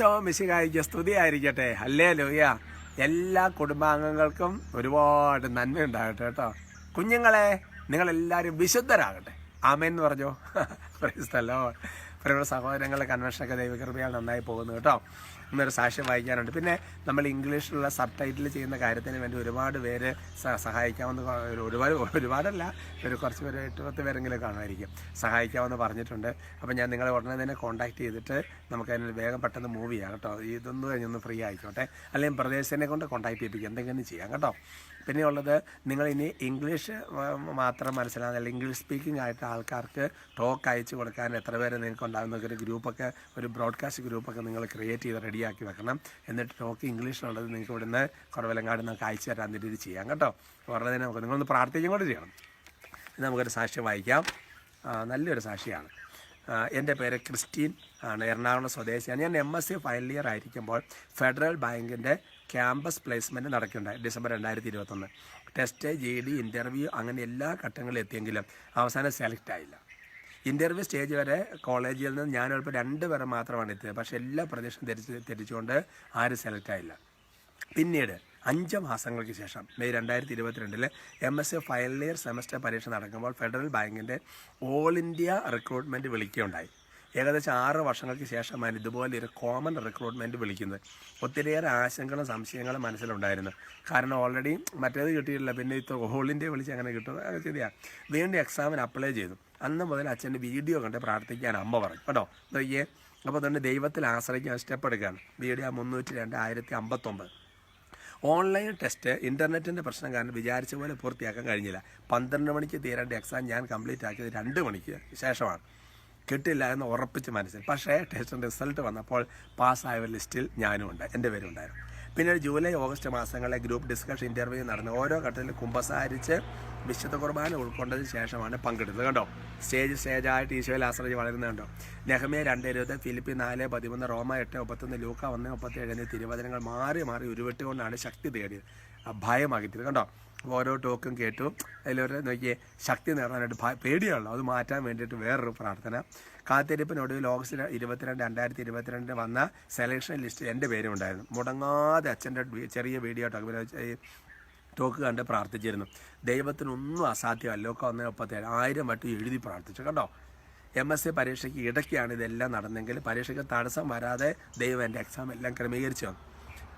ഈശോ മിശികായിക്ക് സ്തുതിയായിരിക്കട്ടെ. അല്ലേ ലൂയ എല്ലാ കുടുംബാംഗങ്ങൾക്കും ഒരുപാട് നന്മ ഉണ്ടാകട്ടെ കേട്ടോ. കുഞ്ഞുങ്ങളെ നിങ്ങളെല്ലാവരും വിശുദ്ധരാകട്ടെ. ആമേന്ന് പറഞ്ഞോ? പ്രൈസ്തല്ലോ പ്രിയ സഹോദരങ്ങളെ കൺവെൻഷനൊക്കെ ദൈവകൃപയാൽ നന്നായി പോകുന്നു കേട്ടോ. ഇന്നൊരു സാക്ഷ്യം വായിക്കാനുണ്ട്. പിന്നെ നമ്മൾ ഇംഗ്ലീഷിലുള്ള സബ് ടൈറ്റിൽ ചെയ്യുന്ന കാര്യത്തിന് വേണ്ടി ഒരുപാട് പേര് സഹായിക്കാമെന്ന് ഒരുപാട് ഒരുപാടല്ല ഒരു കുറച്ച് പേര് എട്ട് പത്ത് പേരെങ്കിലും കാണുമായിരിക്കും. സഹായിക്കാമെന്ന് പറഞ്ഞിട്ടുണ്ട്. അപ്പോൾ ഞാൻ നിങ്ങളെ ഉടനെ തന്നെ കോൺടാക്ട് ചെയ്തിട്ട് നമുക്ക് അതിന് വേഗം പെട്ടെന്ന് മൂവ് ചെയ്യാം കേട്ടോ. ഇതൊന്നും കഴിഞ്ഞൊന്ന് ഫ്രീ ആയിക്കോട്ടെ. അല്ലെങ്കിൽ പ്രദേശത്തിനെ കൊണ്ട് കോൺടാക്ട് ചെയ്യിപ്പിക്കുക എന്തെങ്കിലും ചെയ്യാം കേട്ടോ. പിന്നെ ഉള്ളത് നിങ്ങൾ ഇനി ഇംഗ്ലീഷ് മാത്രം മനസ്സിലാകുന്ന അല്ലെങ്കിൽ ഇംഗ്ലീഷ് സ്പീക്കിംഗ് ആയിട്ട് ആൾക്കാർക്ക് ടോക്ക് അയച്ചു കൊടുക്കാൻ എത്ര പേര് നിങ്ങൾക്ക് ഉണ്ടാകുന്ന ഒരു ഗ്രൂപ്പൊക്കെ ഒരു ബ്രോഡ്കാസ്റ്റ് ഗ്രൂപ്പൊക്കെ നിങ്ങൾ ക്രിയേറ്റ് ചെയ്ത് റെഡിയാക്കി വെക്കണം. എന്നിട്ട് ടോക്ക് ഇംഗ്ലീഷിലുള്ളത് നിങ്ങൾക്ക് ഇവിടുന്ന് കുറവിലങ്ങാട് നിങ്ങൾക്ക് അയച്ചു തരാൻ രീതി ചെയ്യാം കേട്ടോ. വളരെ നമുക്ക് നിങ്ങളൊന്ന് പ്രാർത്ഥിക്കും കൂടെ ചെയ്യണം. നമുക്കൊരു സാക്ഷ്യം വായിക്കാം. നല്ലൊരു സാക്ഷിയാണ്. എന്റെ പേര് ക്രിസ്റ്റീൻ ആണ്. എറണാകുളം സ്വദേശിയാണ്. ഞാൻ M S C final year ആയിരിക്കുമ്പോൾ ഫെഡറൽ ബാങ്കിന്റെ ക്യാമ്പസ് പ്ലേസ്മെന്റ് നടക്കുന്നുണ്ടായി ഡിസംബർ രണ്ടായിരത്തി ഇരുപത്തൊന്ന് ടെസ്റ്റ് ജി ഡി ഇന്റർവ്യൂ അങ്ങനെ എല്ലാ ഘട്ടങ്ങളിലും എത്തിയെങ്കിലും അവസാനം സെലക്ട് ആയില്ല. ഇന്റർവ്യൂ സ്റ്റേജ് വരെ കോളേജിൽ നിന്ന് ഉൾപ്പെടെ രണ്ട് പേരെ മാത്രമാണ് എത്തിയത്. പക്ഷേ എല്ലാ പ്രദേശവും തിരിച്ച് തിരിച്ചുകൊണ്ട് ആരും സെലക്ട് ആയില്ല. പിന്നീട് അഞ്ച് മാസങ്ങൾക്ക് ശേഷം മെയ് രണ്ടായിരത്തി ഇരുപത്തിരണ്ടിലെ M S A final year semester പരീക്ഷ നടക്കുമ്പോൾ ഫെഡറൽ ബാങ്കിന്റെ ഓൾ ഇന്ത്യ റിക്രൂട്ട്മെന്റ് വിളിക്കുകയുണ്ടായി. ഏകദേശം ആറ് വർഷങ്ങൾക്ക് ശേഷമാണ് ഇതുപോലെ ഒരു കോമൺ റിക്രൂട്ട്മെന്റ് വിളിക്കുന്നത്. ഒത്തിരിയേറെ ആശങ്കകളും സംശയങ്ങളും മനസ്സിലുണ്ടായിരുന്നു. കാരണം ഓൾറെഡി മറ്റേത് കിട്ടിയിട്ടില്ല പിന്നെ ഇത്ര ഓൾ ഇന്ത്യ വിളിച്ച് അങ്ങനെ കിട്ടും അത് ശരിയാണ് വീണ്ടും എക്സാമിന് അപ്ലൈ ചെയ്തു. അന്ന് മുതൽ അച്ഛന്റെ വീഡിയോ കണ്ട് പ്രാർത്ഥിക്കാൻ അമ്മ പറഞ്ഞു. കേട്ടോ നോക്കിയേ. അപ്പോൾ തന്നെ ദൈവത്തിൽ ആശ്രയിക്കാൻ സ്റ്റെപ്പ് എടുക്കുകയാണ് വീഡിയോ മുന്നൂറ്റി രണ്ട് ആയിരത്തി അമ്പത്തൊമ്പത്. ഓൺലൈൻ ടെസ്റ്റ് ഇന്റർനെറ്റിന്റെ പ്രശ്നം കാരണം വിചാരിച്ച പോലെ പൂർത്തിയാക്കാൻ കഴിഞ്ഞില്ല. പന്ത്രണ്ട് മണിക്ക് തീരേണ്ട എക്സാം ഞാൻ കംപ്ലീറ്റ് ആക്കിയത് രണ്ട് മണിക്ക് ശേഷമാണ്. കിട്ടില്ല എന്ന് ഉറപ്പിച്ച് മനസ്സിൽ. പക്ഷേ ടെസ്റ്റിന്റെ റിസൾട്ട് വന്നപ്പോൾ പാസ്സായവർ ലിസ്റ്റിൽ ഞാനും ഉണ്ട് എന്റെ പേരുണ്ടായിരുന്നു. പിന്നീട് ജൂലൈ ഓഗസ്റ്റ് മാസങ്ങളിലെ ഗ്രൂപ്പ് ഡിസ്കഷൻ ഇന്റർവ്യൂ നടന്ന് ഓരോ ഘട്ടത്തിലും കുമ്പസാരിച്ച് വിശുദ്ധ കുർബാന ഉൾക്കൊണ്ടതിന് ശേഷമാണ് പങ്കെടുത്തത്. കണ്ടോ? സ്റ്റേജ് സ്റ്റേജായിട്ട് ഈശോയിൽ ആശ്രയിച്ച് വളരുന്നത് കണ്ടോ? നെഹമിയ രണ്ട് ഇരുപത് ഫിലിപ്പി നാല് പതിമൂന്ന് റോമ എട്ട് മുപ്പത്തൊന്ന് ലൂക്ക ഒന്ന് മുപ്പത്തി ഏഴ് എന്നീ തിരുവചനങ്ങൾ മാറി മാറി ഉരുവിട്ടുകൊണ്ടാണ് ശക്തി തേടിയത്. ആ ഭയം കണ്ടോ? ഓരോ ടോക്കും കേട്ടു. അതിലൊരു നോക്കിയേ ശക്തി നേടാനായിട്ട് പേടിയാണല്ലോ. അത് മാറ്റാൻ വേണ്ടിയിട്ട് വേറൊരു പ്രാർത്ഥന. കാത്തിരിപ്പിനൊടുവിൽ ഓഗസ്റ്റ് ഇരുപത്തിരണ്ട് രണ്ടായിരത്തി ഇരുപത്തിരണ്ട് വന്ന സെലക്ഷൻ ലിസ്റ്റ് എന്റെ പേരും ഉണ്ടായിരുന്നു മുടങ്ങാതെ അച്ഛന്റെ ചെറിയ വീഡിയോ ടോക്ക് ടോക്ക് കണ്ട് പ്രാർത്ഥിച്ചിരുന്നു. ദൈവത്തിനൊന്നും അസാധ്യമല്ല. ഒക്കെ ഒന്ന് മുപ്പത്തേഴ് ആയിരം വട്ടം എഴുതി പ്രാർത്ഥിച്ചു. കേട്ടോ എം എസ് സി പരീക്ഷയ്ക്ക് ഇടയ്ക്കാണ് ഇതെല്ലാം നടന്നെങ്കിൽ പരീക്ഷയ്ക്ക് തടസ്സം വരാതെ ദൈവം എന്റെ എക്സാം എല്ലാം ക്രമീകരിച്ചു തന്നു.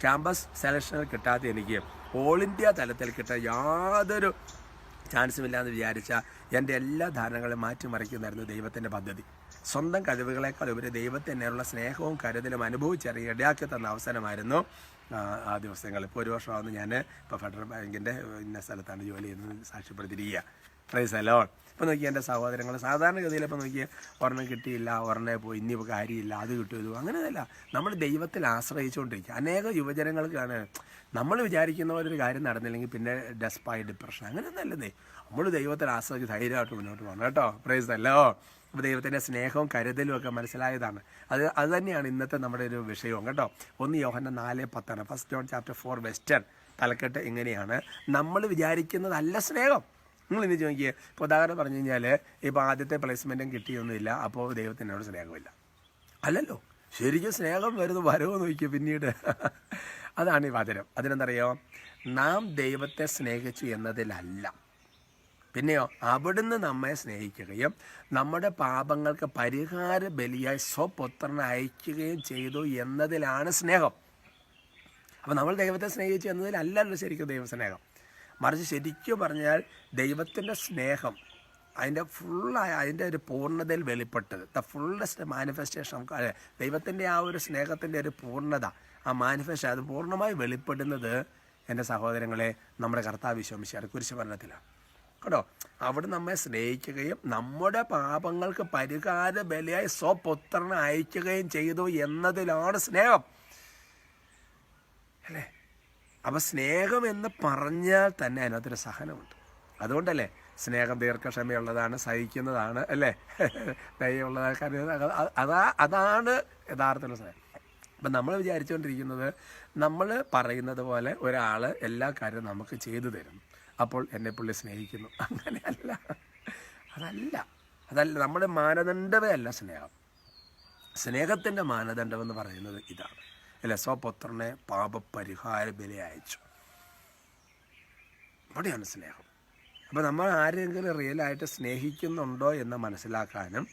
ക്യാമ്പസ് സെലക്ഷനിൽ കിട്ടാത്ത എനിക്ക് ഓൾ ഇന്ത്യ തലത്തിൽ കിട്ടാൻ യാതൊരു ചാൻസും ഇല്ലാന്ന് വിചാരിച്ച എന്റെ എല്ലാ ധാരണകളും മാറ്റിമറിക്കുന്നതായിരുന്നു ദൈവത്തിന്റെ പദ്ധതി. സ്വന്തം കഴിവുകളെക്കാൾ ഉപരി ദൈവത്തിനുള്ള സ്നേഹവും കരുതലും അനുഭവിച്ചറിയ ഇടയാക്കി തന്ന അവസരമായിരുന്നു ആ ദിവസങ്ങൾ ഇപ്പോൾ ഒരു വർഷമാകുന്നു ഞാൻ ഇപ്പോൾ ഫെഡറൽ ബാങ്കിന്റെ ഇന്ന സ്ഥലത്താണ് ജോലി ചെയ്യുന്നത് സാക്ഷ്യപ്പെടുത്തിയിരിക്കുക. പ്രൈസ് അലോൺ ഇപ്പോൾ നോക്കിയാൽ എന്റെ സഹോദരങ്ങൾ സാധാരണഗതിയിൽ ഇപ്പോൾ നോക്കിയാൽ ഒരെണ്ണം കിട്ടിയില്ല ഒരെണ്ണേ പോയി ഇനി ഇപ്പോൾ കാര്യമില്ല അത് കിട്ടുമോ അങ്ങനെയല്ല നമ്മൾ ദൈവത്തിൽ ആശ്രയിച്ചുകൊണ്ടിരിക്കുക. അനേക യുവജനങ്ങൾക്കാണ് നമ്മൾ വിചാരിക്കുന്ന ഒരു കാര്യം നടന്നില്ലെങ്കിൽ പിന്നെ ഡെസ്പായി ഡിപ്രഷൻ അങ്ങനെയൊന്നല്ലേ നമ്മൾ ദൈവത്തിൽ ആശ്രയിച്ച് ധൈര്യമായിട്ട് മുന്നോട്ട് പോകണം കേട്ടോ. പ്രൈസ് അല്ലോ അപ്പോൾ ദൈവത്തിന്റെ സ്നേഹവും കരുതലും ഒക്കെ മനസ്സിലായതാണ്. അത് അത് തന്നെയാണ് ഇന്നത്തെ നമ്മുടെ ഒരു വിഷയവും കേട്ടോ. ഒന്ന് യോഹന നാല് പത്താണ്. ഫസ്റ്റ് ജോൺ ചാപ്റ്റർ ഫോർ വെസ്റ്റേൺ തലക്കെട്ട് ഇങ്ങനെയാണ്. നമ്മൾ വിചാരിക്കുന്നതല്ല സ്നേഹം. നിങ്ങൾ ഇനി ചോദിക്കുക ഇപ്പോൾ ഉദാഹരണം പറഞ്ഞു കഴിഞ്ഞാൽ ഇപ്പോൾ ആദ്യത്തെ പ്ലേസ്മെന്റും കിട്ടിയൊന്നുമില്ല അപ്പോൾ ദൈവത്തിനോട് സ്നേഹമില്ല. അല്ലല്ലോ ശരിക്കും സ്നേഹം വരുന്നു വരവ് നോക്കിയോ പിന്നീട്. അതാണ് ഈ വചനം. അതിനെന്തറിയോ? നാം ദൈവത്തെ സ്നേഹിച്ചു എന്നതിലല്ല. പിന്നെയോ അവിടുന്ന് നമ്മെ സ്നേഹിക്കുകയും നമ്മുടെ പാപങ്ങൾക്ക് പരിഹാര ബലിയായി സ്വപുത്രനെ അയക്കുകയും ചെയ്തു എന്നതിലാണ് സ്നേഹം. അപ്പോൾ നമ്മൾ ദൈവത്തെ സ്നേഹിച്ചു എന്നതിലല്ലല്ലോ ശരിക്കും ദൈവസ്നേഹം മറിച്ച് ശരിക്കും പറഞ്ഞാൽ ദൈവത്തിന്റെ സ്നേഹം അതിന്റെ ഫുള്ളായ അതിന്റെ ഒരു പൂർണതയിൽ വെളിപ്പെട്ടത്. ദ ഫുള്ളസ്റ്റ് മാനിഫെസ്റ്റേഷൻ നമുക്ക് ദൈവത്തിന്റെ ആ ഒരു സ്നേഹത്തിന്റെ ഒരു പൂർണത ആ മാനിഫെസ്റ്റ് അത് പൂർണമായി വെളിപ്പെടുന്നത് എന്റെ സഹോദരങ്ങളെ നമ്മുടെ കർത്താവ് വിശ്വമിച്ചാണ് കുരിശുഭരണത്തിലാണ്. കേട്ടോ? അവിടെ നമ്മെ സ്നേഹിക്കുകയും നമ്മുടെ പാപങ്ങൾക്ക് പരിഹാര ബലിയായി സ്വപുത്രനെ അയക്കുകയും ചെയ്തു എന്നതിലാണ് സ്നേഹം. അല്ലേ? അപ്പം സ്നേഹം എന്ന് പറഞ്ഞാൽ തന്നെ അതിനകത്തൊരു സഹനമുണ്ട്. അതുകൊണ്ടല്ലേ സ്നേഹം ദീർഘക്ഷമയുള്ളതാണ് സഹിക്കുന്നതാണ് അല്ലേ? ദയുള്ളതാണ് കാര്യം അതാ അതാണ് യഥാർത്ഥത്തിലുള്ള സ്നേഹം അപ്പം നമ്മൾ വിചാരിച്ചുകൊണ്ടിരിക്കുന്നത് നമ്മൾ പറയുന്നത് പോലെ ഒരാൾ എല്ലാ കാര്യവും നമുക്ക് ചെയ്തു തരും. അപ്പോൾ എന്നെ പുള്ളി സ്നേഹിക്കുന്നു. അങ്ങനെയല്ല. അതല്ല. അതല്ല നമ്മുടെ മാനദണ്ഡമേ അല്ല സ്നേഹം. സ്നേഹത്തിന്റെ മാനദണ്ഡമെന്ന് പറയുന്നത് ഇതാണ്. അല്ലെ സ്വപുത്രനെ പാപപരിഹാര ബലി അയച്ചു. അവിടെയാണ് സ്നേഹം. അപ്പോൾ നമ്മൾ ആരെങ്കിലും റിയലായിട്ട് സ്നേഹിക്കുന്നുണ്ടോ എന്ന് മനസ്സിലാക്കാനും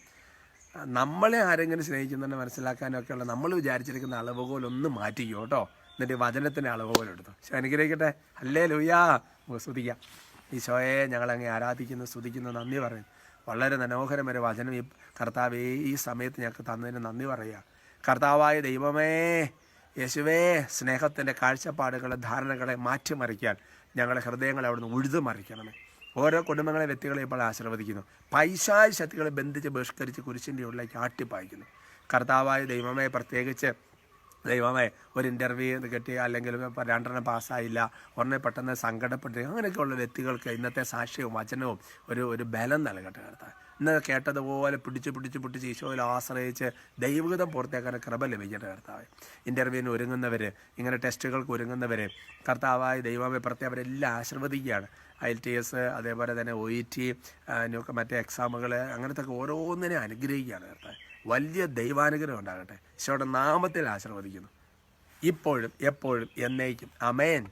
നമ്മളെ ആരെങ്കിലും സ്നേഹിക്കുന്നുണ്ട് മനസ്സിലാക്കാനും ഒക്കെയുള്ള നമ്മൾ വിചാരിച്ചിരിക്കുന്ന അളവുകോലൊന്ന് മാറ്റിക്കോ കേട്ടോ. എന്നിട്ട് വചനത്തിന്റെ അളവുകോലെടുത്തു പക്ഷെ അനുഗ്രഹിക്കട്ടെ. അല്ലേ ലൂയാ നമുക്ക് സ്തുതിക്കാം. ഈശോയെ ഞങ്ങളങ്ങ് ആരാധിക്കുന്നു സ്തുതിക്കുന്നു നന്ദി പറയും വളരെ മനോഹരമൊരു വചനം ഈ കർത്താവേ ഈ സമയത്ത് ഞങ്ങൾക്ക് തന്നതിന് നന്ദി പറയുക. കർത്താവായ ദൈവമേ യേശുവേ സ്നേഹത്തിന്റെ കാഴ്ചപ്പാടുകളെ ധാരണകളെ മാറ്റിമറിക്കാൻ ഞങ്ങളുടെ ഹൃദയങ്ങളെ അവിടുന്ന് ഉഴുതു മറിക്കണമേ ഓരോ കുടുംബങ്ങളെ വ്യക്തികളെ ഇപ്പോൾ ആശീർവദിക്കുന്നു. പൈശായ ശക്തികളെ ബന്ധിച്ച് ബഹിഷ്കരിച്ച് കുരിശിന്റെ ഉള്ളിലേക്ക് ആട്ടിപ്പായിക്കുന്നു. കർത്താവായ ദൈവമേ പ്രത്യേകിച്ച് ദൈവമേ ഒരു ഇന്റർവ്യൂ കിട്ടി അല്ലെങ്കിൽ രണ്ടെണ്ണം പാസ്സായില്ല ഉടനെ പെട്ടെന്ന് സങ്കടപ്പെട്ട് അങ്ങനെയൊക്കെയുള്ള വ്യക്തികൾക്ക് ഇന്നത്തെ സാക്ഷ്യവും വചനവും ഒരു ഒരു ബലം നൽകട്ടെ കർത്താവ്. ഇന്ന് കേട്ടതുപോലെ പിടിച്ച് പിടിച്ച് പിടിച്ച് ഈശോയിൽ ആശ്രയിച്ച് ദൈവഗതം പുറത്തേക്കാൻ കൃപ ലഭിക്കട്ടെ കർത്താവ്. ഇന്റർവ്യൂവിന് ഒരുങ്ങുന്നവർ ഇങ്ങനെ ടെസ്റ്റുകൾക്ക് ഒരുങ്ങുന്നവർ കർത്താവായ ദൈവമേ പ്രത്യേകം അവരെല്ലാം ആശീർവദിക്കുകയാണ്. ഐ ടി എസ് അതേപോലെ തന്നെ ഒ ഇ ടി മറ്റേ എക്സാമുകൾ അങ്ങനത്തെ ഓരോന്നിനെ അനുഗ്രഹിക്കുകയാണ് കർത്താവ്. വലിയ ദൈവാനുഗ്രഹം ഉണ്ടാകട്ടെ. ഈശോയുടെ നാമത്തിൽ ആശീർവദിക്കുന്നു. ഇപ്പോഴും എപ്പോഴും എന്നേക്കും. അമേൻ